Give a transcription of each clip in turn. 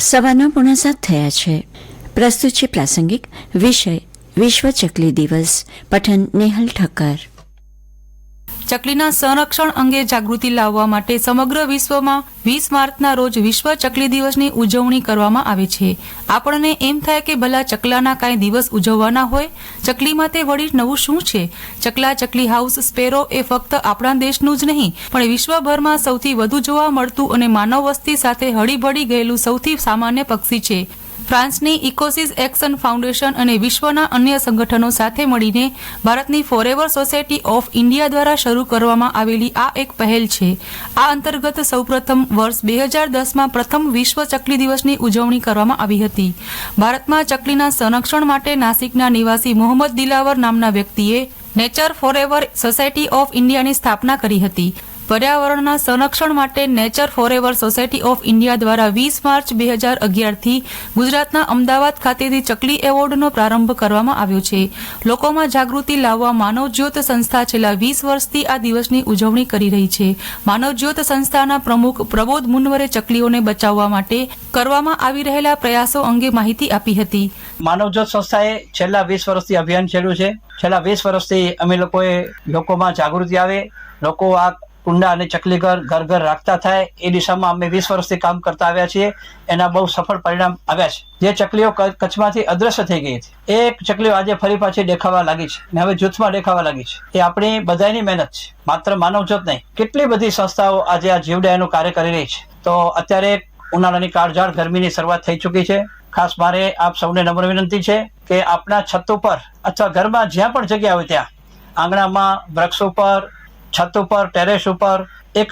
સવારના પૂણા સાત થયા છે. પ્રસ્તુત છે પ્રાસંગિક વિષય વિશ્વ ચકલી દિવસ, પઠન નેહલ ઠક્કર. ચકલીના સંરક્ષણ અંગે જાગૃતિ લાવવા માટે સમગ્ર વિશ્વમાં વીસ માર્ચના રોજ વિશ્વ ચકલી દિવસની ઉજવણી કરવામાં આવે છે. આપણને એમ થાય કે ભલા ચકલાના કાંઈ દિવસ ઉજવવાના હોય, ચકલીમાં તે વળી નવું શું છે? ચકલા ચકલી હાઉસ સ્પેરો એ ફક્ત આપણા દેશનું જ નહીં, પણ વિશ્વભરમાં સૌથી વધુ જોવા મળતું અને માનવ વસ્તી સાથે હળીભળી ગયેલું સૌથી સામાન્ય પક્ષી છે. ફ્રાન્સની ઇકોસિસ એક્શન ફાઉન્ડેશન અને વિશ્વના અન્ય સંગઠનો સાથે મળીને ભારતની ફોરેવર સોસાયટી ઓફ ઇન્ડિયા દ્વારા શરૂ કરવામાં આવેલી આ એક પહેલ છે. આ અંતર્ગત સૌપ્રથમ વર્ષ બે હજાર દસમાં પ્રથમ વિશ્વ ચકલી દિવસની ઉજવણી કરવામાં આવી હતી. ભારતમાં ચકલીના સંરક્ષણ માટે નાસિકના નિવાસી મોહમ્મદ દિલાવર નામના વ્યક્તિએ નેચર ફોરેવર સોસાયટી ઓફ ઇન્ડિયાની સ્થાપના કરી હતી. પર્યાવરણના સંરક્ષણ માટે Nature Forever Society of India દ્વારા વીસ માર્ચ બે હજાર અગિયારથી ગુજરાતના અમદાવાદ ખાતેથી ચકલી એવોર્ડનો પ્રારંભ કરવામાં આવ્યો છે. લોકોમાં જાગૃતિ લાવવા માનવજ્યોત સંસ્થા છેલ્લા વીસ વર્ષથી આ દિવસની ઉજવણી કરી રહી છે. માનવજ્યોત સંસ્થાના પ્રમુખ પ્રબોધ મુનવરે ચકલીઓને બચાવવા માટે કરવામાં આવી રહેલા પ્રયાસો અંગે માહિતી આપી હતી. માનવજ્યોત સંસ્થાએ છેલ્લા વીસ વર્ષથી અભિયાન છેડ્યું છે. છેલ્લા વીસ વર્ષથી અમે લોકોએ લોકોમાં જાગૃતિ આવે. લોકો આ કુંડા અને ચકલીઘર ઘર ઘર રાખતા થાય, એ દિશામાં અમે વીસ વર્ષથી કામ કરતા આવ્યા છીએ. એના બહુ સફળ પરિણામ આવ્યા છે. જે ચકલીઓ કચ્છમાંથી અદ્રશ્ય થઈ ગઈ હતી એ ચકલીઓ આજે ફરી પાછી દેખાવા લાગી છે. અને હવે જૂથમાં દેખાવા લાગી છે. એ આપણી બધાની મહેનત છે. માત્ર માનવજત નહીં. કેટલી બધી સંસ્થાઓ આજે આ જીવદયાનું કાર્ય કરી રહી છે. તો અત્યારે ઉનાળાની કાળઝાળ ગરમીની શરૂઆત થઈ ચૂકી છે. ખાસ મારે આપ સૌને નમ્ર વિનંતી છે કે આપના છત ઉપર અથવા ઘરમાં જ્યાં પણ જગ્યા હોય ત્યાં આંગણામાં વૃક્ષ ઉપર છત ઉપર ટેરેસ ઉપર, એક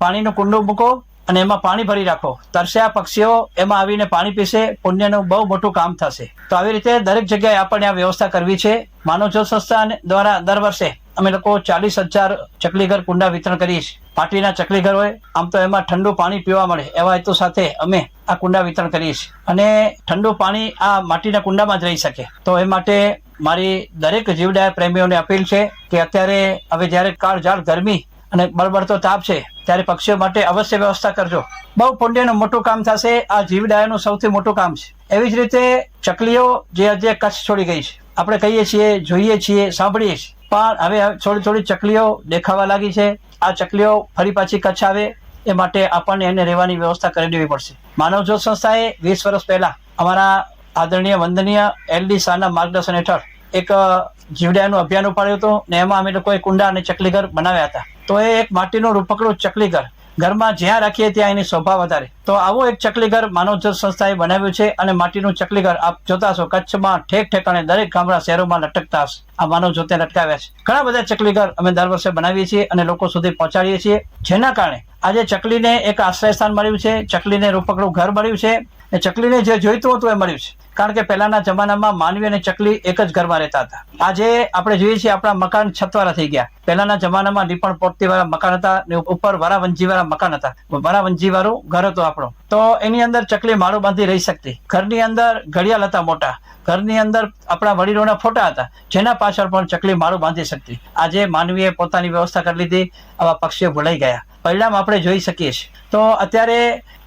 પાણીનું કુંડું મૂકો અને એમાં પાણી ભરી રાખો. તરસ્યા પક્ષીઓ એમાં આવીને પાણી પીશે, પુણ્યનું બહુ મોટું કામ થશે. તો આવી રીતે દરેક જગ્યાએ આપણને આ વ્યવસ્થા કરવી છે. માનવજ્યોત સંસ્થા દ્વારા દર વર્ષે અમે લોકો ચાલીસ હજાર ચકલીઘર કુંડા વિતરણ કરીએ છીએ. માટીના ચકલીઘર હોય, આમ તો એમાં ઠંડુ પાણી પીવા મળે, એવા હેતુ સાથે અમે આ કુંડા વિતરણ કરીએ છીએ. અને ઠંડુ પાણી આ માટીના કુંડામાં જ રહી શકે. તો એ માટે મારી દરેક જીવડાય પ્રેમીઓને અપીલ છે કે અત્યારે હવે જ્યારે કાળઝાળ ગરમી અને બળબડતો તાપ છે, ત્યારે પક્ષીઓ માટે અવશ્ય વ્યવસ્થા કરજો. બહુ પુણ્યનું મોટું કામ થશે, આ જીવડાયાનું સૌથી મોટું કામ છે. એવી જ રીતે ચકલીઓ જે આજે કચ્છ છોડી ગઈ છે. આપણે કહીએ છીએ, જોઈએ છીએ, સાંભળીએ છીએ. પણ હવે થોડી થોડી ચકલીઓ દેખાવા લાગી છે. આ ચકલીઓ ફરી પાછી કચ્છ આવે, એ માટે આપણને એને રહેવાની વ્યવસ્થા કરી દેવી પડશે. માનવજ્યોત સંસ્થાએ વીસ વર્ષ પહેલા અમારા આદરણીય, વંદનીય એલડી શાહના માર્ગદર્શન હેઠળ એક જીવડાનું અભિયાન ઉપાડ્યું હતું ને એમાં અમે લોકોએ કુંડા અને ચકલીઘર બનાવ્યા હતા. તો એ એક માટીનું રૂપકડું ચકલીઘર ઘરમાં જ્યાં રાખીએ ત્યાં એની શોભા વધારે. તો આવો એક ચકલીઘર માનવજત સંસ્થાએ બનાવ્યું છે અને માટીનું ચકલીઘર આપ જોતા હશો, કચ્છમાં ઠેક ઠેકાણે દરેક ગામડા શહેરોમાં લટકતા હશે. આ માનવજ્યોતે લટકાવ્યા છે. ઘણા બધા ચકલીઘર અમે દર વર્ષે બનાવીએ છીએ અને લોકો સુધી પહોંચાડીએ છીએ. જેના કારણે આજે ચકલીને એક આશ્રય સ્થાન મળ્યું છે. ચકલીને રૂપકડું ઘર મળ્યું છે. એ ચકલીને જે જોઈતું હતું એ મળ્યું છે. કારણ કે પહેલાના જમાનામાં માનવી અને ચકલી એક જ ઘરમાં રહેતા હતા. આજે આપણે જોઈએ છીએ આપણા મકાન છતવાળા થઈ ગયા. પહેલાના જમાનામાં લીપણ પોટતી વાળા મકાન હતા ને ઉપર વરાવંજી વાળા મકાન હતા. વરાવંજી વાળું ઘર હતું આપણું. તો એની અંદર ચકલી માળું બાંધી રહી શકતી. ઘરની અંદર ઘડિયાળ હતા મોટા. ઘરની અંદર આપણા વડીલોના ફોટા હતા. જેના પાછળ પણ ચકલી માળું બાંધી શકતી. આજે માનવીએ પોતાની વ્યવસ્થા કરી લીધી. આવા પક્ષીઓ ભૂલાઈ ગયા. પરિણામ આપણે જોઈ શકીએ છીએ. તો અત્યારે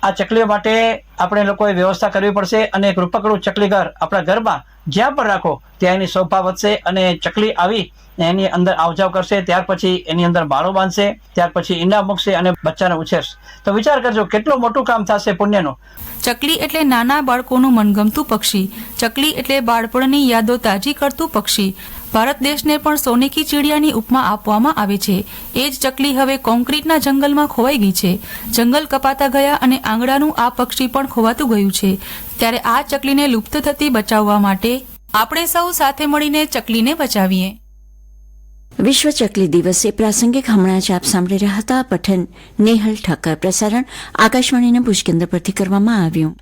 આ ચકલીઓ માટે આપણે લોકોએ વ્યવસ્થા કરવી પડશે અને એક રૂપકડું ચકલીઘર આપણા ઘરમાં જ્યાં પણ રાખો, ત્યાં એની શોભા વધશે અને ચકલી આવી એની અંદર આવજાવ કરશે, ત્યાર પછી એની અંદર બાળો બાંધશે, ત્યાર પછી ઈંડા મૂકશે અને બચ્ચાને ઉછેરશે. તો વિચાર કરજો, કેટલું મોટું કામ થશે પુણ્યનું? ચકલી એટલે નાના બાળકોનું મનગમતું પક્ષી. ચકલી એટલે બાળપણની યાદો તાજી કરતું પક્ષી. ભારત દેશને પણ સોનેકી ચીડિયાની ઉપમા આપવામાં આવે છે. એ જ ચકલી હવે કોન્ક્રીટના જંગલમાં ખોવાઈ ગઈ છે. જંગલ કપાતા ગયા અને આંગળાનું આ પક્ષી પણ ખોવાતું ગયું છે. ત્યારે આ ચકલીને લુપ્ત થતી બચાવવા માટે આપણે સૌ સાથે મળીને ચકલીને બચાવીએ. વિશ્વ ચકલી દિવસે પ્રાસંગિક હમણાં જ આપ સાંભળી રહ્યા હતા. પઠન નેહલ ઠક્કર પ્રસારણ આકાશવાણીના ભુજ કેન્દ્ર પરથી કરવામાં આવ્યું.